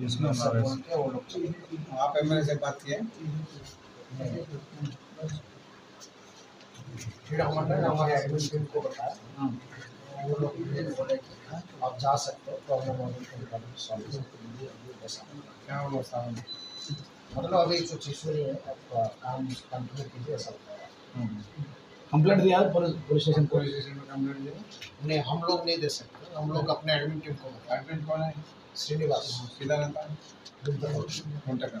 जिसमें सब लोग। आप एमएलए से बात किए फिर हमने हमारे एडमिन को बताया। वो लोग बोले कि हाँ, आप जा सकते हो प्रॉब्लम हो सॉल्व क्या हो सामने मतलब अभी कुछ इशू है आप काम कंटिन्यू कीजिए ऐसा बताया कंप्लेंट दिया है पुलिस स्टेशन पुलिस स्टेशन में कंप्लेंट दिया नहीं हम लोग नहीं दे सकते। हम लोग अपने एडमिन टीम को एडमिन कौन है? श्रीनिवास। सीधा रहता है। घंटा का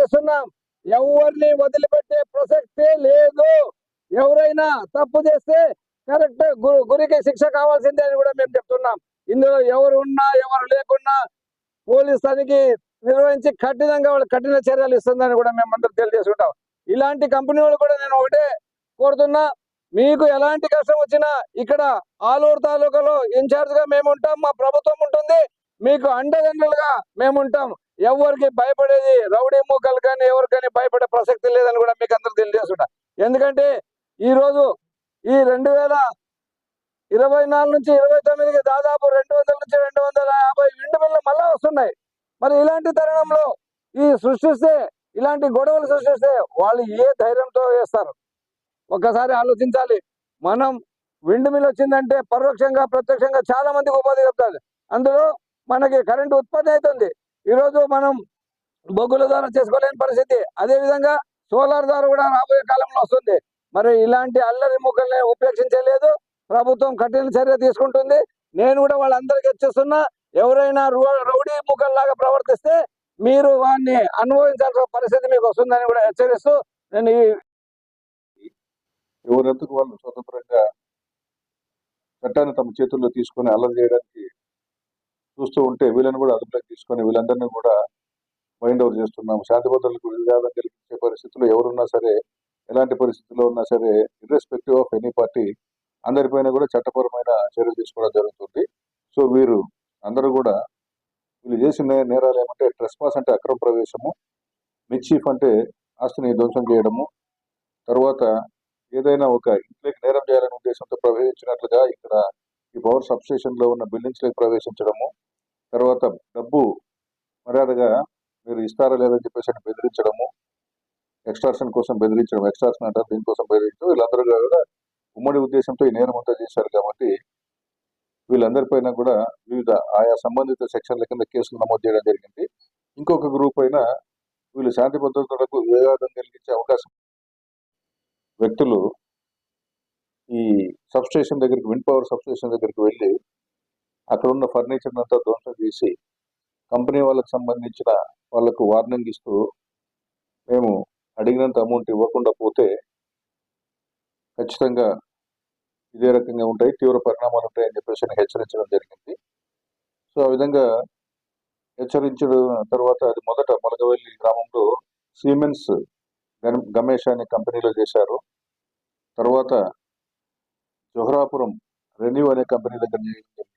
చేస్తున్నాం ఎవరిని వదిలిపెట్టే ప్రసక్తి లేదు. ఎవరైనా తప్పు చేస్తే కరెక్ట్ గురికి శిక్ష కావాల్సిందే అని కూడా మేము చెప్తున్నాం. ఇందులో ఎవరు ఉన్నా ఎవరు లేకున్నా పోలీస్ తనిఖీ నిర్వహించి కఠినంగా వాళ్ళు కఠిన చర్యలు ఇస్తుందని కూడా మేము అందరూ తెలియజేసుకుంటాం. ఇలాంటి కంపెనీ వాళ్ళు కూడా నేను ఒకటే కోరుతున్నా. మీకు ఎలాంటి కష్టం వచ్చినా ఇక్కడ ఆలూరు తాలూకాలో ఇన్ఛార్జ్గా మేము ఉంటాం. మా ప్రభుత్వం ఉంటుంది. మీకు అండదండలుగా మేము ఉంటాం. ఎవరికి భయపడేది రౌడీ మూకలు కానీ ఎవరికైనా భయపడే ప్రసక్తి లేదని కూడా మీకు అందరూ తెలియజేస్తుంటా ఎందుకంటే ఈ రోజు ఈ రెండు వేల ఇరవై నాలుగు నుంచి ఇరవై తొమ్మిదికి దాదాపు రెండు వందల నుంచి రెండు వందల యాభై విండు మిల్లు మళ్ళా వస్తున్నాయి. మరి ఇలాంటి తరుణంలో ఈ సృష్టిస్తే ఇలాంటి గొడవలు సృష్టిస్తే వాళ్ళు ఏ ధైర్యంతో వేస్తారు? ఒక్కసారి ఆలోచించాలి. మనం విండు మిల్ వచ్చిందంటే పరోక్షంగా ప్రత్యక్షంగా చాలా మందికి ఉపాధి చెప్తారు అందులో మనకి కరెంటు ఉత్పత్తి అవుతుంది. ఈరోజు మనం బొగ్గుల ద్వారా చేసుకోలేని పరిస్థితి. అదే విధంగా సోలార్ ద్వారా కూడా రాబోయే కాలంలో వస్తుంది. మరి ఇలాంటి అల్లరి ముక్కల్ని ఉపేక్షించలేదు. ప్రభుత్వం కఠిన చర్య తీసుకుంటుంది. నేను కూడా వాళ్ళందరికీ హెచ్చరిస్తున్నా ఎవరైనా రౌడీ ముక్కల్లాగా ప్రవర్తిస్తే మీరు వాడిని అనుభవించాల్సిన పరిస్థితి మీకు వస్తుందని కూడా హెచ్చరిస్తూ నేను ఈ ఎవరెందుకు వాళ్ళు స్వతంత్రంగా చట్టాన్ని తమ చేతుల్లో తీసుకొని అల్లరి చేయడానికి చూస్తూ ఉంటే వీళ్ళని కూడా అదుపులోకి తీసుకొని వీళ్ళందరినీ కూడా మైండ్ ఓవర్ చేస్తున్నాం శాంతి భద్రతలకు విఘాతం కలిగించే పరిస్థితుల్లో ఎవరున్నా సరే ఎలాంటి పరిస్థితుల్లో ఉన్నా సరే ఇర్రెస్పెక్టివ్ ఆఫ్ ఎనీ పార్టీ అందరిపైన కూడా చట్టపరమైన చర్యలు తీసుకోవడం జరుగుతుంది. సో వీరు అందరూ కూడా వీళ్ళు చేసిన నేరాలు ఏమంటే ట్రెస్ పాస్ అంటే అక్రమ ప్రవేశము మిచ్చీఫ్ అంటే ఆస్తిని ధ్వంసం చేయడము తర్వాత ఏదైనా ఒక ఇంట్లోకి నేరం చేయాలనే ఉద్దేశంతో ప్రవేశించినట్లుగా ఇక్కడ ఈ పవర్ సబ్స్టేషన్లో ఉన్న బిల్డింగ్స్లోకి ప్రవేశించడము తర్వాత డబ్బు మర్యాదగా మీరు ఇస్తారా లేదని చెప్పేసి బెదిరించడము ఎక్స్ట్రాక్షన్ కోసం బెదిరించడం ఎక్స్ట్రాక్షన్ అంటారు దీనికోసం బెదిరించడం వీళ్ళందరూ కూడా ఉమ్మడి ఉద్దేశంతో ఈ నేరం అంతా చేశారు కాబట్టి వీళ్ళందరిపైన కూడా వివిధ ఆయా సంబంధిత సెక్షన్ల కింద కేసులు నమోదు చేయడం జరిగింది. ఇంకొక గ్రూప్ అయిన వీళ్ళు శాంతి భద్రతలకు వివాదం కలిగించే అవకాశం వ్యక్తులు ఈ సబ్స్టేషన్ దగ్గరికి విండ్ పవర్ సబ్స్టేషన్ దగ్గరికి వెళ్ళి అక్కడ ఉన్న ఫర్నిచర్ అంతా ధ్వంసం చేసి కంపెనీ వాళ్ళకి సంబంధించిన వాళ్ళకు వార్నింగ్ ఇస్తూ మేము అడిగినంత అమౌంట్ ఇవ్వకుండా పోతే ఖచ్చితంగా ఇదే రకంగా ఉంటాయి తీవ్ర పరిణామాలు ఉంటాయని చెప్పేసి హెచ్చరించడం జరిగింది. సో ఆ విధంగా హెచ్చరించడం తర్వాత అది మొదట మొలగవల్లి గ్రామంలో సిమెన్స్ గమేష్ అనే కంపెనీలో చేశారు. తర్వాత జోహరాపురం రెన్యూ అనే కంపెనీ దగ్గర చేయడం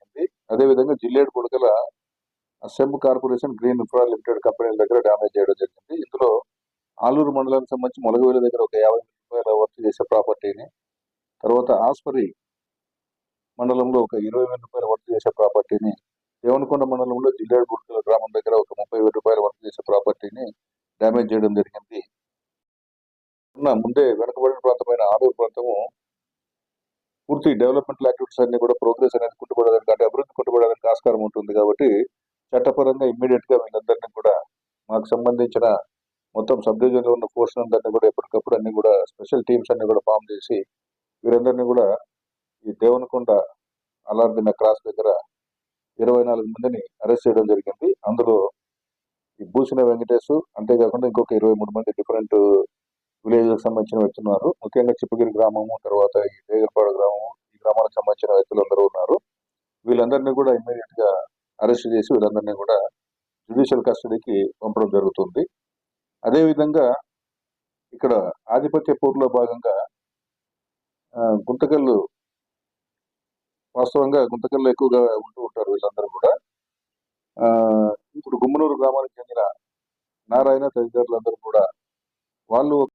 అదేవిధంగా జిల్లేడు కొడుకల సెమ్ కార్పొరేషన్ గ్రీన్ ఇన్ఫ్రా లిమిటెడ్ కంపెనీల దగ్గర డ్యామేజ్ చేయడం జరిగింది. ఇందులో ఆలూరు మండలానికి సంబంధించి మొలగవేల దగ్గర ఒక యాభై రూపాయల వర్క్ చేసే ప్రాపర్టీని తర్వాత ఆస్పరి మండలంలో ఒక ఇరవై వేల రూపాయల వర్క్ చేసే ప్రాపర్టీని దేవనకొండ మండలంలో జిల్లేడు కొడుకల గ్రామం దగ్గర ఒక ముప్పై వేల రూపాయల వర్క్ చేసే ప్రాపర్టీని డ్యామేజ్ చేయడం జరిగింది. ఉన్న ముందే వెనుకబడిన ప్రాంతమైన ఆలూరు ప్రాంతము పూర్తి డెవలప్మెంట్ యాక్టివిటీస్ అన్ని కూడా ప్రోగ్రెస్ అనేది కుంటుపడడానికి అంటే ఆస్కారం ఉంటుంది కాబట్టి చట్టపరంగా ఇమ్మీడియట్గా వీళ్ళందరినీ కూడా మాకు సంబంధించిన మొత్తం సబ్ డివిజన్లో ఉన్న పోర్షన్ అందరినీ కూడా ఎప్పటికప్పుడు అన్ని కూడా స్పెషల్ టీమ్స్ అన్ని కూడా ఫామ్ చేసి వీరందరినీ కూడా ఈ దేవనకొండ అలార్దిన క్రాస్ దగ్గర ఇరవై నాలుగు మందిని అరెస్ట్ చేయడం జరిగింది. అందులో ఈ భూషణ వెంకటేష్ అంతేకాకుండా ఇంకొక ఇరవై మూడు మంది డిఫరెంట్ విలేజ్లకు సంబంధించిన వ్యక్తులు ఉన్నారు. ముఖ్యంగా చిప్పగిరి గ్రామము తర్వాత ఈ దేగరపాడు గ్రామము ఈ గ్రామాలకు సంబంధించిన వ్యక్తులు అందరూ ఉన్నారు. వీళ్ళందరినీ కూడా ఇమ్మీడియట్గా అరెస్ట్ చేసి వీళ్ళందరినీ కూడా జ్యుడిషియల్ కస్టడీకి పంపడం జరుగుతుంది. అదేవిధంగా ఇక్కడ ఆధిపత్య పోరులో భాగంగా గుంతకల్లు వాస్తవంగా గుంతకల్లు ఎక్కువగా ఉంటూ ఉంటారు వీళ్ళందరూ కూడా. ఇప్పుడు గుమ్మనూరు గ్రామానికి చెందిన నారాయణ తదితరులందరూ కూడా వాళ్ళు